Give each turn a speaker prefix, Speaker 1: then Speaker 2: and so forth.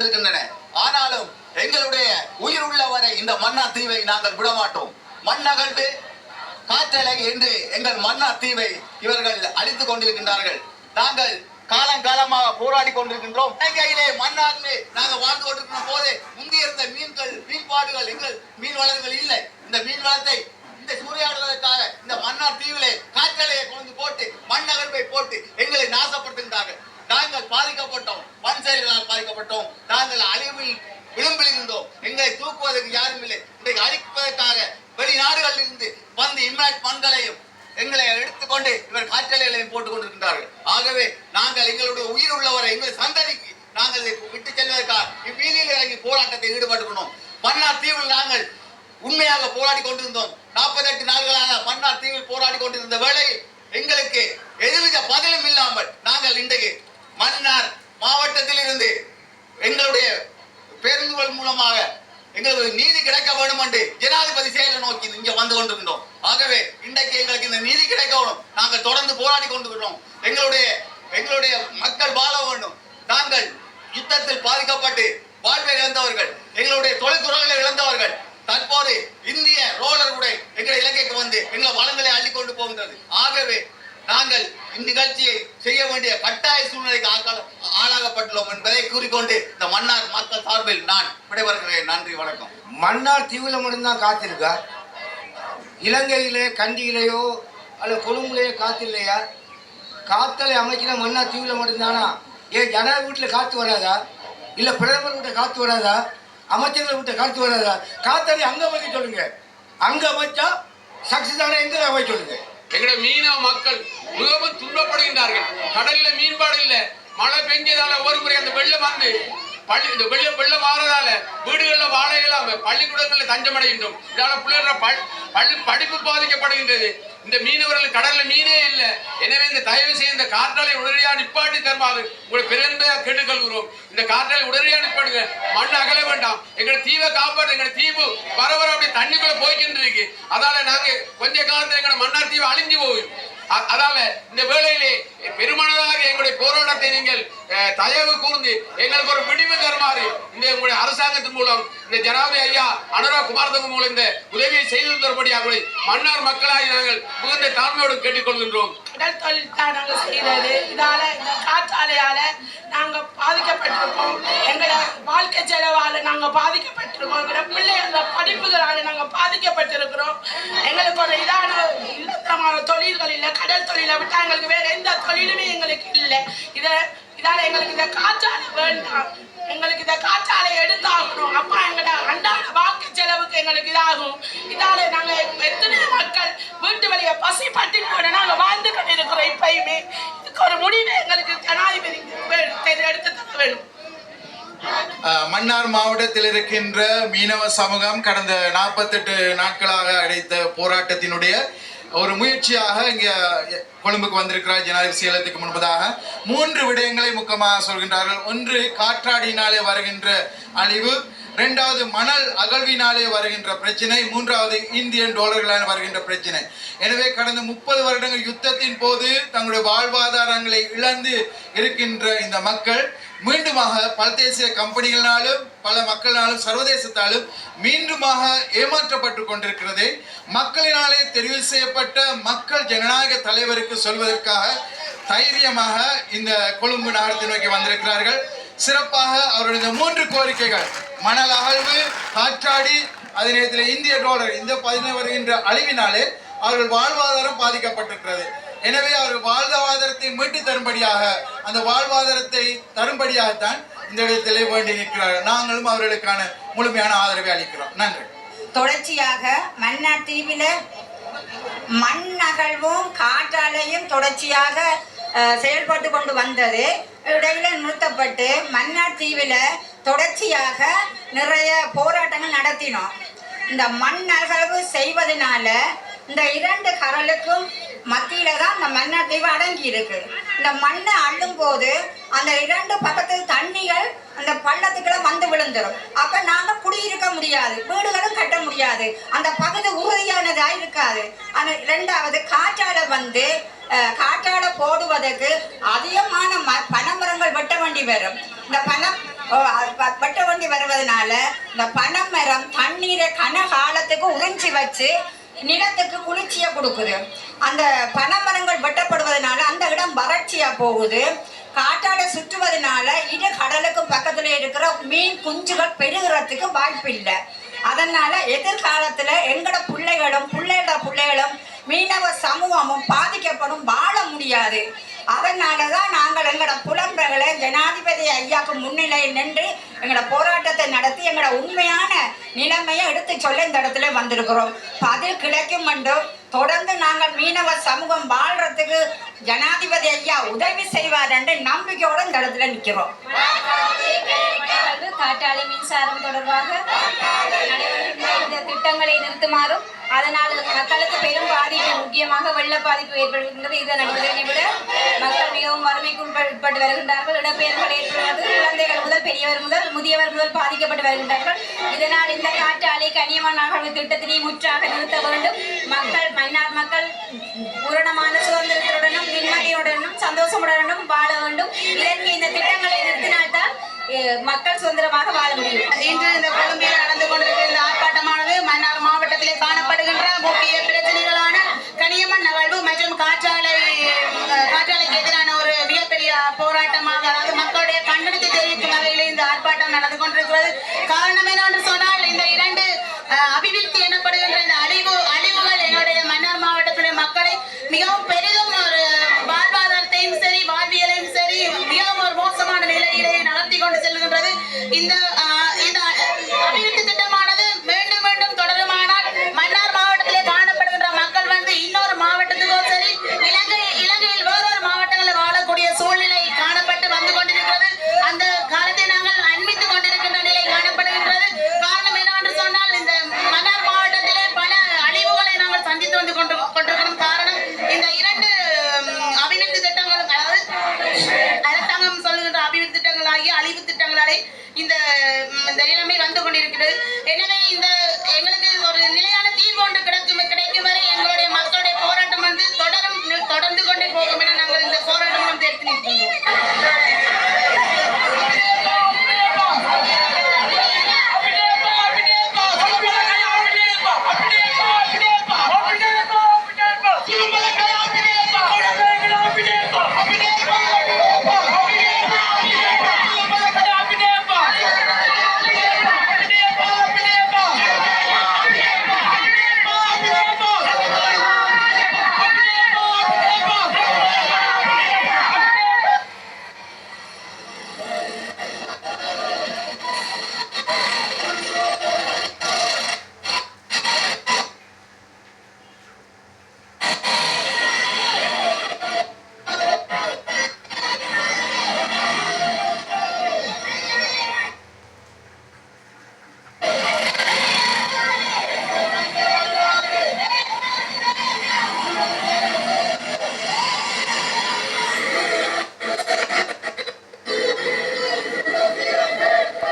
Speaker 1: கொண்டிருக்கின்றன. ஆனாலும் எங்களுடைய உயிர் உள்ளவரை இந்த மன்னார் தீவை நாங்கள் விடமாட்டோம். மண்ணகழ்வு காற்றலை என்று எங்கள் மன்னார் தீவை இவர்கள் அழித்துக் கொண்டிருக்கின்றார்கள். நாங்கள் காலங்காலமாக போராடி கொண்டிருக்கின்றோம். இலங்கையிலே மன்னாரிலே நாங்கள் வாழ்ந்து கொண்டிருக்கிற போது முந்தைய இருந்த மீன்கள் மீன்பாடுகள் எங்கள் மீன் வளங்கள் இல்லை. இந்த மீன் வளத்தை இந்த சூறையாடுவதற்காக இந்த மன்னார் தீவிலே காற்றலையை கொண்டு போட்டு மண்ணகர்வை போட்டு எங்களை நாசப்படுத்துகின்றார்கள். நாங்கள் பாதிக்கப்பட்டோம். மண் பாதிக்கப்பட்டோம். நாங்கள் அழிவில் விளிம்பில் இருந்தோம். எங்களை தூக்குவதற்கு யாரும் இல்லை. இன்றைக்கு அழிப்பதற்காக வெளிநாடுகளில் இருந்து வந்து இம்ராட் மண்களையும் எங்களை எடுத்துக்கொண்டு இவர் காற்றலைகளையும் போட்டுக் கொண்டிருக்கின்றார்கள். ஆகவே நாங்கள் எங்களுடைய உயிர் உள்ளவரை எங்கள் சந்ததிக்கு நாங்கள் விட்டு செல்வதற்காக இவ்வீதியில் இறங்கி போராட்டத்தை ஈடுபட்டுக்கணும் மன்னார் தீவில் நாங்கள் உண்மையாக போராடி கொண்டிருந்தோம். நாற்பத்தெட்டு நாள்களாக மன்னார் தீவில் போராடி கொண்டிருந்த வேளையில் எங்களுக்கு எதுவித பதிலும் இல்லாமல் நாங்கள் இன்றைக்கு மன்னார் மாவட்டத்தில் இருந்து எங்களுடைய பேருந்துகள் மூலமாக எங்களுக்கு நீதி கிடைக்க வேண்டும் என்று ஜனாதிபதி செயலை நோக்கி இங்க வந்து கொண்டிருந்தோம். ஆகவே இன்றைக்கு எங்களுக்கு இந்த நீதி கிடைக்க வேண்டும் நாங்கள் தொடர்ந்து போராடி கொண்டிருக்கிறோம். எங்களுடைய எங்களுடைய மக்கள் வாழ வேண்டும். நாங்கள் யுத்தத்தில் பாதிக்கப்பட்டு வாழ்வை இழந்தவர்கள். எங்களுடைய தொழில்துறைகளை இழந்தவர்கள் தற்போது இந்திய ரோலர் கூட எங்கள் இலங்கைக்கு வந்து எங்களை வளங்களை அள்ளி கொண்டு போகின்றது ஆகவே நாங்கள் இந்நிகழ்ச்சியை செய்ய வேண்டிய கட்டாய சூழ்நிலைக்கு ஆளாகப்பட்டுள்ளோம் என்பதை கூறிக்கொண்டு இந்த மன்னார் மக்கள் சார்பில் நான் விடைபெறுகிறேன். நன்றி வணக்கம்.
Speaker 2: மன்னார் தீவில மட்டும்தான் காத்திருக்கா? இலங்கையிலே கண்டியிலேயோ அல்லது கொழும்புலையோ காத்து இல்லையா காத்தலை அமைக்கிற மன்னார் தீவில மட்டும்தானா? ஏன் ஜன வீட்டில் காத்து வராதா? இல்லை பிரதமர் வீட்டை காத்து வராதா? அமைச்சர்கள் வீட்டை காத்து வராதா? காத்தலை அங்கே அமைக்க சொல்லுங்க. அங்கே அமைச்சா சக்சஸ் ஆனால் எங்கே அமைக்க சொல்லுங்கள்
Speaker 3: எங்கட மீனவ மக்கள் மிகவும் துன்பப்படுகின்றார்கள். கடல்ல மீன்பாடு இல்ல. மழை பெஞ்சதால ஒரு முறை அந்த வெள்ளம் வந்து பள்ளி இந்த வெள்ளம் வெள்ளம் மாறதால வீடுகள்ல வாழ இல்லாம பள்ளிக்கூடங்கள்ல தஞ்சமடைகின்றோம். இதால பிள்ளைகள பள்ளி படிப்பு பாதிக்கப்படுகின்றது. இந்த மீனவர்கள் கடல்ல மீனே இல்லை. எனவே இந்த தயவு செய்ய இந்த காற்றாலை உடனடியாக நிப்பாட்டி தருமாறு உங்களை பெருமையாக கேட்டுக்கொள்கிறோம். இந்த காற்றாலை உடனடியாக நிப்பாடுங்க மண் அகல வேண்டாம். எங்களை தீவை காப்பாற்று எங்களை தீவு வர வர அப்படி தண்ணிக்குள்ள போய்க்கிட்டு இருக்கு. அதால நாங்க கொஞ்ச காலத்துல எங்களை மன்னார் தீவு அழிஞ்சு போகும் அதால இந்த வேளையிலே பெருமனதாக எங்களுடைய போராட்டத்தை நீங்கள் தயவு கூர்ந்து எங்களுக்கு ஒரு விடிவு தருமாறு இந்த உங்களுடைய அரசாங்கத்தின் மூலம் இந்த ஜனாதிபதி ஐயா அனுராக் குமாரதங்க மூலம் இந்த உதவியை செய்து தரும்படியாக மன்னார் மக்களாகி நாங்கள் மிகுந்த தாழ்மையோடு கேட்டுக்கொள்கின்றோம்.
Speaker 4: கடல் தொழில் தான் நாங்கள் செய்கிறது. இதால இந்த காற்றாலையால நாங்கள் பாதிக்கப்பட்டிருக்கோம். எங்களை வாழ்க்கை செலவால் நாங்கள் பாதிக்கப்பட்டிருக்கோம். எங்களோட பிள்ளைகளோட படிப்புகளால் நாங்கள் பாதிக்கப்பட்டிருக்கிறோம். எங்களுக்கு ஒரு இதான இல்லத்தரமான தொழில்கள் இல்லை கடல் தொழிலை விட்டால் எங்களுக்கு வேற எந்த தொழிலுமே எங்களுக்கு இல்லை. இதை இதால எங்களுக்கு இந்த காற்றாலை வேண்டாம். எங்களுக்கு இந்த காற்றாலை எடுத்தாகணும். அப்பா எங்களோட அன்றாட வாழ்க்கை செலவுக்கு எங்களுக்கு இதாகும். இதால நாங்க எத்தனை மக்கள் வீட்டு வழிய பசி பட்டினியோட நாங்க வாழ்ந்து கொண்டிருக்கிறோம் இப்பயுமே. இதுக்கு ஒரு முடிவு எங்களுக்கு ஜனாதிபதி எடுத்து தர வேண்டும்
Speaker 5: மன்னார் மாவட்டத்தில் இருக்கின்ற மீனவ சமூகம் கடந்த நாற்பத்தெட்டு நாட்களாக அடைத்த போராட்டத்தினுடைய ஒரு முயற்சியாக இங்கே கொழும்புக்கு வந்திருக்கிறார் ஜனாதிபதி சேலத்துக்கு முன்பதாக மூன்று விடயங்களை முக்கியமாக சொல்கின்றார்கள். ஒன்று காற்றாடியினாலே வருகின்ற அழிவு. இரண்டாவது மணல் அகழ்வினாலே வருகின்ற பிரச்சனை. மூன்றாவது இந்தியன் டாலர்களால் வருகின்ற பிரச்சனை. எனவே கடந்த முப்பது வருடங்கள் யுத்தத்தின் போது தங்களுடைய வாழ்வாதாரங்களை இழந்து இருக்கின்ற இந்த மக்கள் மீண்டுமாக பல தேசிய கம்பெனிகளாலும் பல மக்களாலும் சர்வதேசத்தாலும் மீண்டுமாக ஏமாற்றப்பட்டு கொண்டிருக்கிறது. மக்களினாலே தெரிவு செய்யப்பட்ட மக்கள் ஜனநாயக தலைவருக்கு சொல்வதற்காக தைரியமாக இந்த கொழும்பு நகரத்தை நோக்கி வந்திருக்கிறார்கள். சிறப்பாக அவருடைய மூன்று கோரிக்கைகள் மணல் அகழ்வு காற்றாடி அதே நேரத்தில் இந்திய டாலர் இந்த பதினை வருகின்ற அழிவினாலே அவர்கள் வாழ்வாதாரம் பாதிக்கப்பட்டிருக்கிறது. எனவே அவர் வாழ்வாதாரத்தை மீட்டு தரும்படியாக அந்த வாழ்வாதாரத்தை தரும்படியாகத்தான் இந்த இடத்திலே வேண்டி நிற்கிறார்கள் நாங்களும் அவர்களுக்கான முழுமையான ஆதரவை அளிக்கிறோம். நன்றி.
Speaker 6: தொடர்ச்சியாக மன்னார் தீவில மண் அகழ்வும் காற்றாலையும் தொடர்ச்சியாக செயல்பட்டு கொண்டு வந்தது. இடையில நிறுத்தப்பட்டு மன்னார் தீவில தொடர்ச்சியாக நிறைய போராட்டங்கள் நடத்தினோம். இந்த மண் அகழ்வு செய்வதனால இந்த இரண்டு கடலுக்கும் மத்தியில தான் இந்த மன்னார் தீவு அடங்கி இருக்கு. இந்த மண்ணை அள்ளும் போது அந்த இரண்டு பக்கத்து தண்ணிகள் அந்த பள்ளத்துக்குள்ள வந்து விழுந்துரும். அப்ப நாங்க குடியிருக்க முடியாது வீடுகளும் கட்ட முடியாது. அந்த பகுதி உறுதியானதா இருக்காது. அந்த இரண்டாவது காற்றால வந்து காற்றால போடுவதற்கு அதிகமான ம பனைமரங்கள் வெட்ட வேண்டி வரும். இந்த பணம் வெட்ட வேண்டி வருவதனால இந்த பனைமரம் தண்ணீரை கன காலத்துக்கு உறிஞ்சி வச்சு நிலத்துக்கு குளிர்ச்சியை கொடுக்குது. அந்த பனைமரங்கள் வெட்டப்படுவதனால அந்த இடம் வறட்சியா போகுது. காட்டாட சுற்றுவதனால இரு கடலுக்கும் பக்கத்துல இருக்கிற மீன் குஞ்சுகள் பெருகிறதுக்கு வாய்ப்பு இல்லை அதனால எதிர்காலத்துல எங்கட பிள்ளைகளும் பிள்ளைகளோட பிள்ளைகளும் மீனவ சமூகமும் பாதிக்கப்படும் வாழ முடியாது. அதனால தான் நாங்கள் எங்களோட புலம்பெகளை ஜனாதிபதி ஐயாவுக்கு முன்னிலையில் நின்று எங்களோட போராட்டத்தை நடத்தி எங்களோட உண்மையான நிலைமையை எடுத்து சொல்ல இந்த இடத்துல வந்திருக்கிறோம். பதில் கிடைக்கும் என்றும் தொடர்ந்து நாங்கள் மீனவ சமூகம் வாழ்றதுக்கு ஜனாதிபதி ஐயா உதவி செய்வார் என்று நம்பிக்கையோட இந்த இடத்துல நிற்கிறோம்
Speaker 7: காற்றாலை மின்சாரம் தொடர்பாக இந்த திட்டங்களை நிறுத்துமாறும் அதனால் மக்களுக்கு பெரும் பாதிப்பு முக்கியமாக வெள்ள பாதிப்பு ஏற்படுகின்றது. இதை நடவடிக்கை விட மக்கள் மிகவும் வறுமைக்கு உட்பட்டு வருகின்றார்கள். இடப்பெயர்கள் ஏற்படுவது குழந்தைகள் முதல் பெரியவர் முதல் முதியவர் முதல் பாதிக்கப்பட்டு வருகின்றார்கள். இதனால் இந்த காற்றாலை கனியமன் நகர்வு திட்டத்தினை முற்றாக நிறுத்த வேண்டும். மக்கள் மன்னார் மக்கள் பூரணமான சுதந்திரத்துடனும் நிம்மதியுடனும் சந்தோஷமுடனும் வாழ வேண்டும். இதற்கு இந்த திட்டங்களை நிறுத்தினால்தான் மக்கள் சுதந்திரமாக வாழ முடியும்.
Speaker 8: இன்று இந்த கொழும்பில் நடந்து கொண்டிருக்கிற இந்த ஆர்ப்பாட்டமானது மன்னார் மாவட்டத்திலே காணப்படுகின்ற முக்கிய பிரச்சனைகளான கனியமன் நகழ்வு மற்றும் காற்று நடந்து கொண்டிருக்கிறது. காரணம் என்னவென்று சொன்னால் இந்த இரண்டு அபிவிருத்தி எனப்படுகிற வரை இந்த இந்த நிலைமை வந்து கொண்டிருக்கிறது. எனவே இந்த எங்களுக்கு ஒரு நிலையான தீர்வு ஒன்று கிடைக்கும் கிடைக்கும் வரை எங்களுடைய